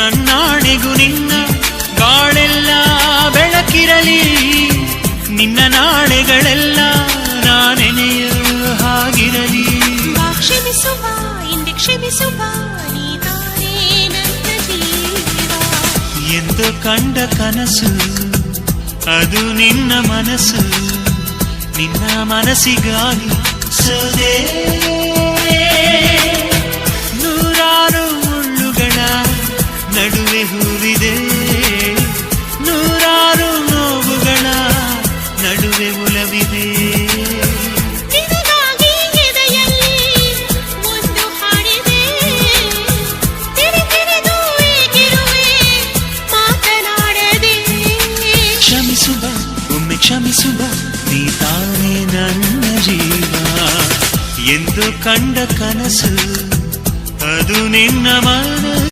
ನನ್ನಾಣೆಗೂ ನಿನ್ನ ಬಾಳೆಲ್ಲ ಬೆಳಕಿರಲಿ. ನಿನ್ನ ನಾಳೆಗಳೆಲ್ಲ ನಾನೆನೆಯ ಹಾಗಿರಲಿ. ಕ್ಷಮಿಸುವ ಇಂದೆ ಕ್ಷಮಿಸುವ ಎಂದು ಕಂಡ ಕನಸು ಅದು ನಿನ್ನ ಮನಸ್ಸು ನಿನ್ನ ಮನಸ್ಸಿಗಾಗಿ ಸದೇ ಕ್ಷಮಿಸುವ ನೀ ತಾನೇ ನನ್ನ ಜೀವ. ಎಂದು ಕಂಡ ಕನಸು ಅದು ನಿನ್ನ ಮನ